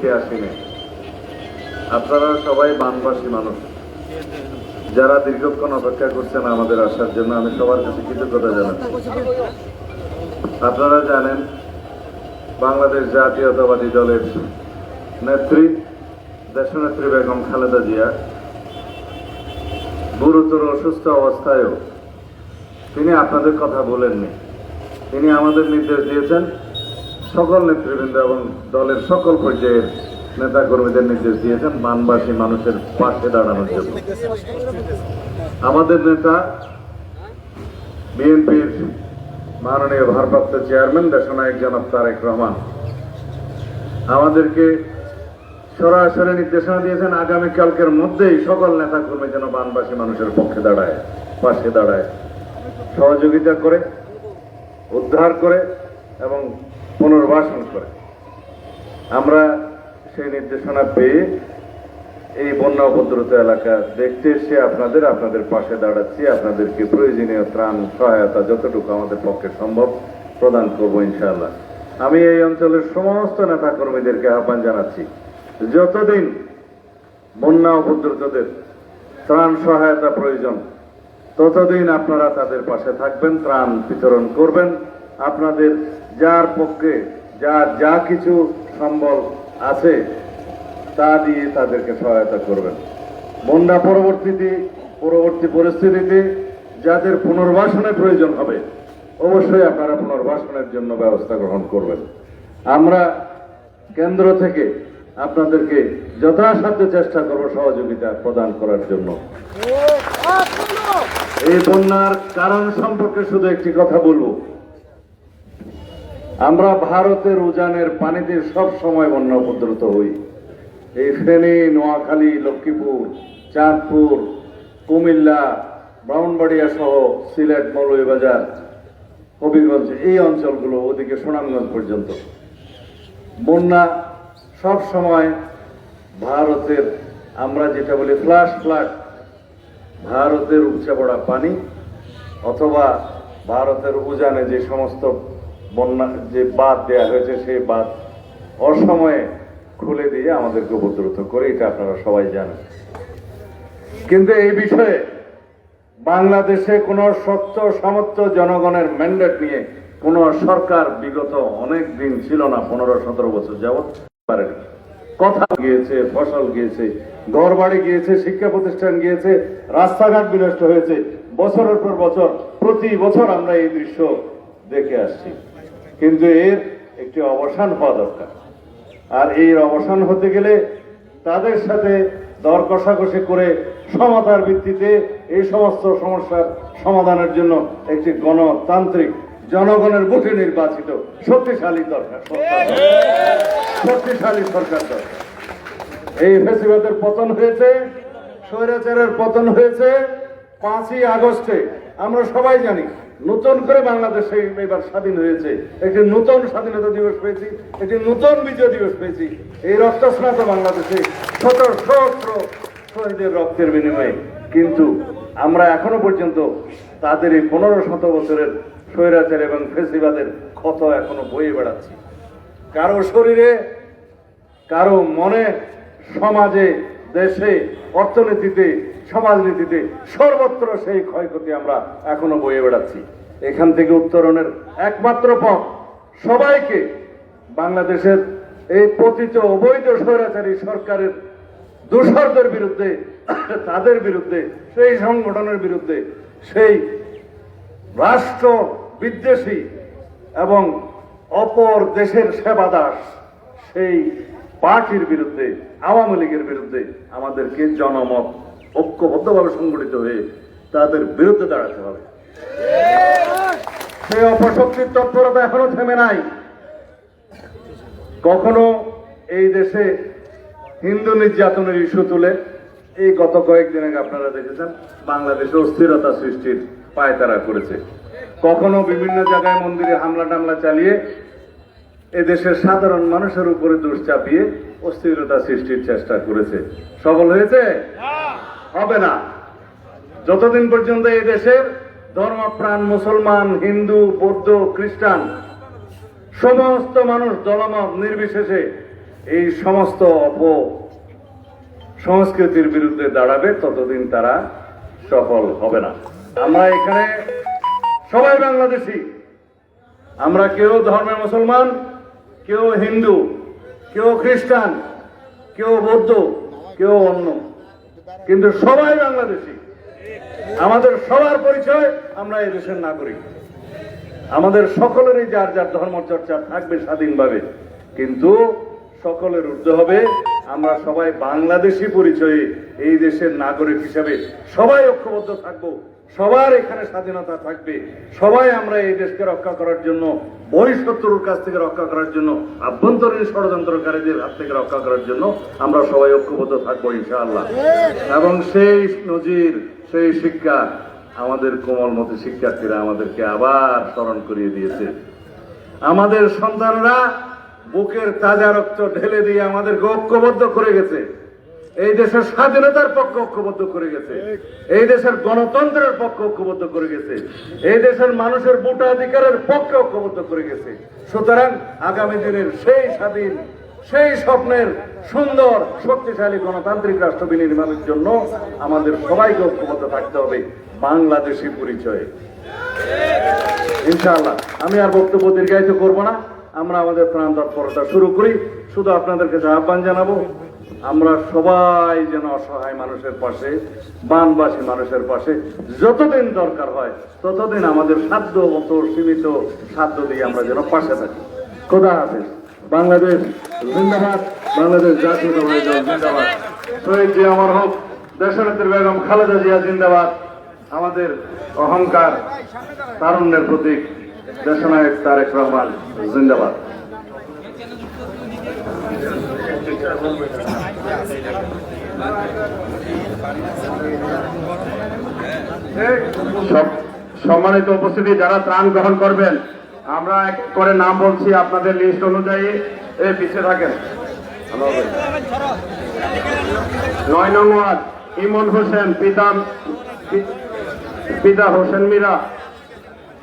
দেখতে আসিনি। আপনারা সবাই বানবাসী মানুষ। যারা দীর্ঘক্ষণ অপেক্ষা করছেন আমাদের আসার জন্য, আমি সবার কাছে কৃতজ্ঞতা জানাচ্ছি আপনারা জানেন, বাংলাদেশ জাতীয়তাবাদী দলের নেত্রী, দেশনেত্রী বেগম খালেদা জিয়া গুরুতর অসুস্থ অবস্থায়ও তিনি আপনাদের কথা বলেননি। তিনি আমাদের নির্দেশ দিয়েছেন সকল নেতৃবৃন্দ এবং দলের সকল পর্যায়ের নেতাকর্মীদের নির্দেশ দিয়েছেন বানবাসী মানুষের পাশে দাঁড়ানোর জন্য। আমাদের নেতা বিএনপির মাননীয় ভারপ্রাপ্ত চেয়ারম্যান, দেশনায়ক জনাব তারেক রহমান। আমাদেরকে সরাসরি নির্দেশনা দিয়েছেন, আগামীকালকের মধ্যেই সকল নেতা কর্মী যেন বানবাসী মানুষের পক্ষে দাঁড়ায়, পাশে দাঁড়ায়। সহযোগিতা করে, উদ্ধার করে এবং পুনর্বাসন করে। আমরা সেই নির্দেশনা পেয়ে এই বন্যা উপদ্রুত এলাকা দেখতে এসে আপনাদের আপনাদের পাশে দাঁড়াচ্ছি, আপনাদেরকে প্রয়োজনীয় ত্রাণ, সহায়তা যতটুকু আমাদের পক্ষে সম্ভব প্রদান করব ইনশাআল্লাহ। আমি এই অঞ্চলের সমস্ত নেতা কর্মীদেরকে আহ্বান জানাচ্ছি, যতদিন বন্যা উপদ্রুতদের ত্রাণ সহায়তা প্রয়োজন, ততদিন আপনারা তাদের পাশে থাকবেন, ত্রাণ বিতরণ করবেন, আপনাদের যার পক্ষে যার যা কিছু সম্বল আছে, তা দিয়ে তাদেরকে সহায়তা করবেন। বন্যা পরবর্তীতে, পরবর্তী পরিস্থিতিতে যাদের পুনর্বাসনের প্রয়োজন হবে, অবশ্যই আপনারা পুনর্বাসনের জন্য ব্যবস্থা গ্রহণ করবেন। আমরা কেন্দ্র থেকে আপনাদেরকে যথাসাধ্য চেষ্টা করব সহযোগিতা প্রদান করার জন্য। এই বন্যার কারণ সম্পর্কে শুধু একটি কথা বলব। আমরা ভারতের উজানের পানিতে সব সময় বন্যা উপদ্রুত হই। এই ফেনী, নোয়াখালী, লক্ষ্মীপুর, চাঁদপুর, কুমিল্লা, ব্রাহ্মণবাড়িয়া সহ সিলেট, মৌলভীবাজার, হবিগঞ্জ, এই অঞ্চলগুলো ওদিকে সুনামগঞ্জ পর্যন্ত। বন্যা সব সময় ভারতের, আমরা যেটা বলি ফ্লাশ ফ্লাড, ভারতের উপচে পড়া পানি অথবা ভারতের উজানে যে সমস্ত বন্যা যে বাঁধ দেয়া হয়েছে, সেই বাঁধ অসময়ে খুলে দিয়ে আমাদেরকে উপদ্রুত করে, এটা আপনারা সবাই জানেন। কিন্তু এই বিষয়ে বাংলাদেশে কোনো শক্ত সামর্থ্য জনগণের ম্যান্ডেট নিয়ে কোনো সরকার বিগত অনেক দিন ছিল না, পনেরো সতেরো বছর যাবৎ পারেনি। কথা গিয়েছে, ফসল গিয়েছে ঘর বাড়ি গিয়েছে, শিক্ষা প্রতিষ্ঠান গিয়েছে, রাস্তাঘাট বিনষ্ট হয়েছে। বছরের পর বছর, প্রতি বছর আমরা এই দৃশ্য দেখে আসছি। কিন্তু এর একটি অবসান হওয়া দরকার। আর এই অবসান হতে গেলে তাদের সাথে দর কষাকষি করে সমতার ভিত্তিতে এই সমস্ত সমস্যার সমাধানের জন্য একটি গণতান্ত্রিক জনগণের ভোটে নির্বাচিত শক্তিশালী দরকার। শক্তিশালী সরকার দরকার। এই ফেসিবাদের পতন হয়েছে, স্বৈরাচারের পতন হয়েছে, পাঁচই আগস্টে, আমরা সবাই জানি। নতুন করে বাংলাদেশে এবার স্বাধীন হয়েছে। একটি নতুন স্বাধীনতা দিবস পেয়েছি, একটি নতুন বিজয় দিবস পেয়েছি। এই রক্তস্নাত বাংলাদেশে শত সহস্র শহীদের রক্তের বিনিময়ে। কিন্তু আমরা এখনও পর্যন্ত তাদের এই পনেরো শত বছরের স্বৈরাচার এবং ফেসিবাদের ক্ষত এখনও বয়ে বেড়াচ্ছি। কারও শরীরে, কারও মনে, সমাজে, দেশে, অর্থনীতিতে সমাজনীতিতে সর্বত্র সেই ক্ষয়ক্ষতি আমরা এখনও বয়ে বেড়াচ্ছি। এখান থেকে উত্তরণের একমাত্র পথ সবাইকে বাংলাদেশের এই পতিত অবৈধ স্বৈরাচারী সরকারের দূষরদের বিরুদ্ধে, তাদের বিরুদ্ধে, সেই সংগঠনের বিরুদ্ধে, সেই রাষ্ট্র বিদ্বেষী এবং অপর দেশের সেবাদাস সেই পার্টির বিরুদ্ধে, আওয়ামী লীগের বিরুদ্ধে আমাদেরকে জনমত ঐক্যবদ্ধভাবে সংগঠিত হয়ে তাদের বিরুদ্ধে দাঁড়াতে হবে। সেই অপশক্তির তৎপরতা এখনও থেমে নাই। কখনো এই দেশে হিন্দু নির্যাতনের ইস্যু তুলে, এই গত কয়েকদিন আগে আপনারা দেখেছেন বাংলাদেশে অস্থিরতা সৃষ্টির পায়তারা করেছে। কখনো বিভিন্ন জায়গায় মন্দিরে হামলা টামলা চালিয়ে এদেশের সাধারণ মানুষের উপরে দোষ চাপিয়ে অস্থিরতা সৃষ্টির চেষ্টা করেছে। সফল হয়েছে? হবে না। যতদিন পর্যন্ত এই দেশের ধর্মপ্রাণ মুসলমান, হিন্দু, বৌদ্ধ, খ্রিস্টান, সমস্ত মানুষ দলমত নির্বিশেষে এই সমস্ত অপ সংস্কৃতির বিরুদ্ধে দাঁড়াবে, ততদিন তারা সফল হবে না। আমরা এখানে সবাই বাংলাদেশি। আমরা কেউ ধর্মে মুসলমান, কেউ হিন্দু, কেউ খ্রিস্টান, কেউ বৌদ্ধ, কেউ অন্য। কিন্তু সবাই বাংলাদেশি। আমাদের সবার পরিচয় আমরা এই দেশের নাগরিক। আমাদের সকলেরই যার যার ধর্ম চর্চা থাকবে স্বাধীনভাবে, কিন্তু সকলের উর্ধ হবে আমরা সবাই বাংলাদেশি পরিচয়ে এই দেশের নাগরিক হিসাবে সবাই ঐক্যবদ্ধ থাকব। সবার এখানে স্বাধীনতা থাকবে। সবাই আমরা এই দেশকে রক্ষা করার জন্য বহিঃশত্রুর কাছ থেকে রক্ষা করার জন্য, আভ্যন্তরীণ ষড়যন্ত্রকারীদের হাত থেকে রক্ষা করার জন্য আমরা সবাই ঐক্যবদ্ধ থাকব, ইনশাআল্লাহ। এবং সেই নজির, সেই শিক্ষা আমাদের কোমলমতি শিক্ষার্থীরা আমাদেরকে আবার স্মরণ করিয়ে দিয়েছে। আমাদের সন্তানরা বুকের তাজা রক্ত ঢেলে দিয়ে আমাদেরকে ঐক্যবদ্ধ করে গেছে। এই দেশের স্বাধীনতার পক্ষে ঐক্যবদ্ধ করে গেছে। এই দেশের গণতন্ত্রের পক্ষে ঐক্যবদ্ধ করে গেছে। এই দেশের মানুষের ভোটাধিকারের পক্ষে ঐক্যবদ্ধ করে গেছে। সুতরাং আগামী দিনের সেই স্বাধীন, সেই স্বপ্নের সুন্দর, শক্তিশালী গণতান্ত্রিক রাষ্ট্র বিনির্মাণের জন্য আমাদের সবাইকে ঐক্যবদ্ধ থাকতে হবে। বাংলাদেশি পরিচয়ে। ইনশাআল্লাহ, আমি আর বক্তব্য দীর্ঘায়িত করব না। আমরা আমাদের প্রাণ তৎপরতা শুরু করি। শুধু আপনাদেরকে আহ্বান জানাব আমরা সবাই যেন অসহায় মানুষের পাশে, বানবাসী মানুষের পাশে, যতদিন দরকার হয়, ততদিন আমাদের সাধ্য মতো সীমিত সাধ্য দিয়ে আমরা যেন পাশে থাকি। খোদা হাফেজ। বাংলাদেশ জিন্দাবাদ, বাংলাদেশ দল জিন্দাবাদ। শহীদ আমার হোক, দেশনেত্রী বেগম খালেদা জিয়া জিন্দাবাদ। আমাদের অহংকার, তারুণ্যের প্রতীক, দেশনায়ক তারেক রহমান জিন্দাবাদ। সম্মানিত উপস্থিতি, যারা ত্রাণ গ্রহণ করবেন, আমরা এক করে নাম বলছি আপনাদের লিস্ট অনুযায়ী। এ, পিছিয়ে থাকেন। নয় নং ওয়ার্ড, ইমন হোসেন, পিতা পিতা হোসেন মিরা।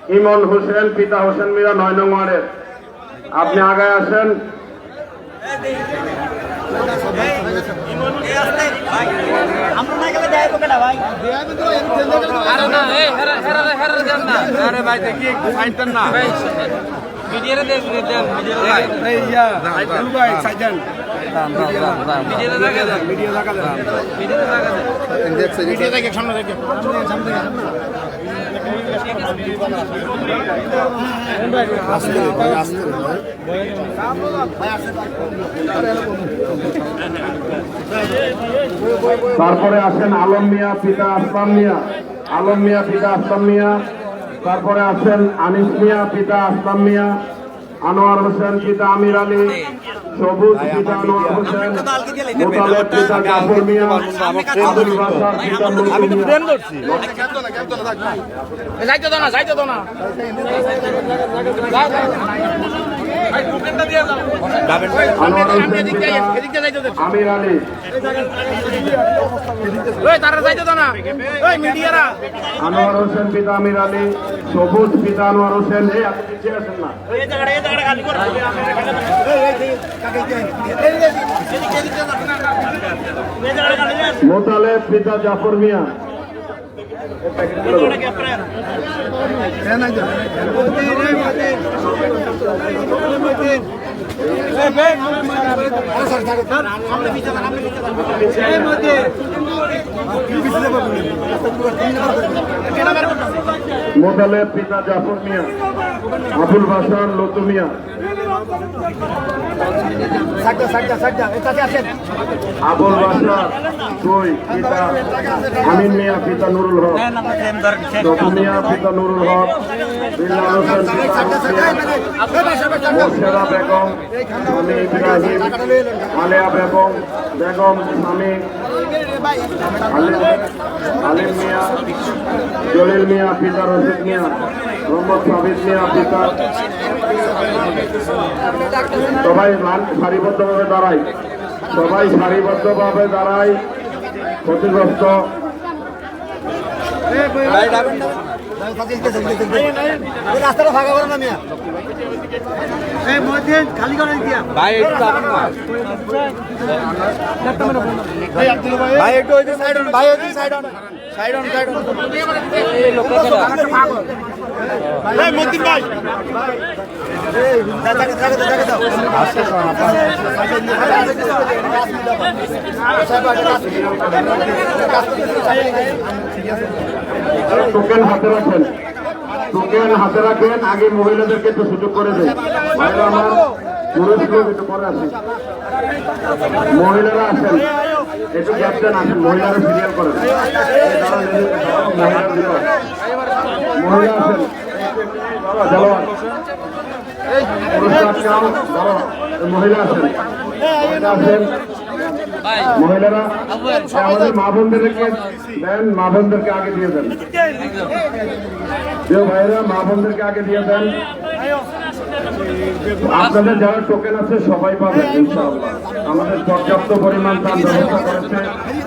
ইমন হোসেন, পিতা হোসেন মিরা, নয় নং ওয়ার্ডের। আপনি আগায় আসেন। আরে ভাই দেখি একটু দেন না ভিডিওরে দেন দেন ভিডিওরে ভাই ইয়া ভাই দেন ভিডিওরে লাগা দেন ভিডিও লাগা দেন ভিডিওরে লাগা দেন ভিডিও দেখে সামনে দেখে। তারপরে আসেন আলম মিয়া, পিতা আসলাম মিয়া। আলম মিয়া, পিতা আসলাম মিয়া। তারপরে আসেন আনিস মিয়া, পিতা আসলাম মিয়া। আনোয়ার হোসেন, পিতা আমির আলী। সবুজ আনোয়ার হোসেন মোতালেব পিতা জাফর মিয়া আবুল বাসার পিতা মুলকু যাইতে দাও না যাইতে দাও না। আনোয়ার হোসেন পিতা আমির আলী, সবুজ পিতা আনোয়ার হোসেন, এই আপনি পিছিয়ে আসেন না। মোতালেব পিতা জাফর মিয়া। মোতালেব পিতা জাফর মিয়া আবুল বাসান লতু মিয়া আবুল বাসার দুই পিতা আমিন মিয়া পিতা নুরুল হক। লতু মিয়া পিতা নুরুল হক। বিল্লাল হোসেন মোর্শেদা বেগম স্বামী ইব্রাহিম আলিয়া বেগম বেগম স্বামী আলিম মিয়া জলিল মিয়া পিতা রশিদ মিয়া মোহাম্মদ সাবিদ মিয়া পিতা সবাই সারিবদ্ধভাবে দাঁড়াই। সবাই সারিবদ্ধভাবে দাঁড়াই। ক্ষতিগ্রস্ত। রাস্তাটা ফাঁকা করে না মিয়া। ভাই একটু ভাই একটু ওই সাইড অন ভাই ওই সাইড অন টোকেন হাতে রাখেন টোকেন হাতে রাখেন আগে মহিলাদেরকে একটু সুযোগ করে দেন। ভাইরা আমার পুরুষ লোক একটু পরে আসেন। মহিলারা আসেন। একটু গ্যাপ দেন আসেন। মহিলারা সিরিয়াল করেন। মহিলা আসেন। এই মহিলা আসেন। মহিলা আসেন। মহিলারা আমাদের মা বোনদেরকে দেন মা বোনদেরকে আগে দিয়ে দেন। প্রিয় ভাইরা মা বোনদেরকে আগে দিয়ে দেন। আপনাদের যারা টোকেন আছে সবাই পাবেন ইনশাআল্লাহ। আমাদের পর্যাপ্ত পরিমাণ তার ব্যবস্থা করেছে।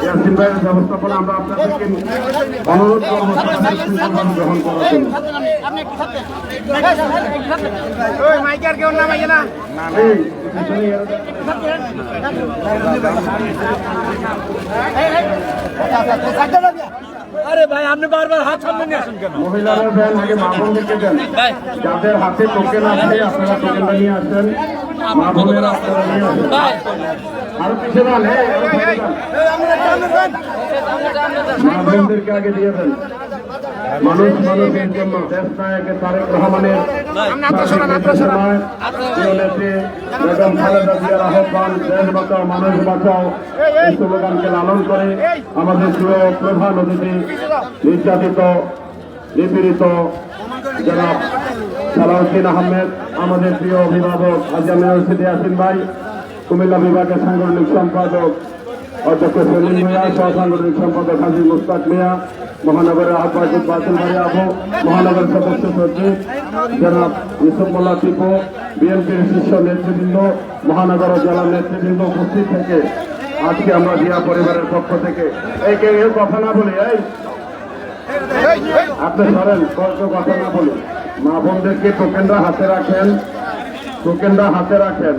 ইয়াসিন ভাইয়ের ব্যবস্থাপনা আমরা আপনাদেরকে অনুরোধ করব গ্রহণ করার জন্য। মাইকার কেউ না। মাইকে না আরে ভাই আপনি বারবার হাত সামনে নিয়ে আসেন কেন? মহিলারা দেন আগে মা বোনদেরকে দেন। যাদের হাতে টোকেন আছে আপনারা টোকেনটা নিয়ে আসেন। মা বোনেরা আপনারা নিয়ে আসেন। আরও পিছনে আন, মা বোনদেরকে আগে দিয়ে দেন। মানুষ মানুষের জন্য দেশ নায়কের তারেক রহমানের নির্দেশনায় প্রিয় নেত্রী বেগম খালেদা জিয়ার আহ্বান দেশ বাঁচাও মানুষ বাঁচাও এই স্লোগানকে লালন করে আমাদের প্রিয় প্রধান অতিথি নির্যাতিত নিপীড়িত জনাব সালাউদ্দিন আহমেদ আমাদের প্রিয় অভিভাবক হাজি ইউনিভার্সিটি আসিন ভাই কুমিল্লা বিভাগের সাংগঠনিক সম্পাদক অধ্যক্ষ সেলিম মিয়া সহ সাংগঠনিক সম্পাদক হাজি মুস্তাক মিয়া, মহানগরের আহ্বায়ক বাতিল ভাই আবু, মহানগর সদস্য সচিব জনাব ইউসুফ মোল্লা টিপু বিএনপির শীর্ষ নেতৃবৃন্দ, মহানগর জেলা নেতৃবৃন্দ উপস্থিত থেকে আজকে আমরা জিয়া পরিবারের পক্ষ থেকে এই কেউ কথা না বলি, এই। আপনি সরেন কত কথা না বলি। মা বোনদেরকে টোকেনরা হাতে রাখেন? টোকেনরা হাতে রাখেন।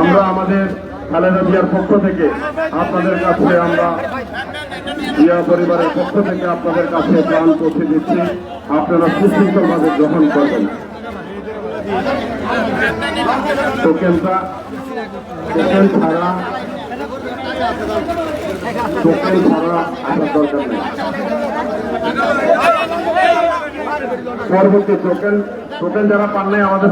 আমরা আমাদের খালেদা জিয়ার পক্ষ থেকে আপনাদের কাছে আমরা জিয়া পরিবারের পক্ষ থেকে আপনাদের কাছে প্রাণ পৌঁছে দিচ্ছি। আপনারা সুশৃঙ্খলভাবে গ্রহণ করবেন। দরকার পরবর্তী টোকেন টোকেন যারা পান নাই আমাদের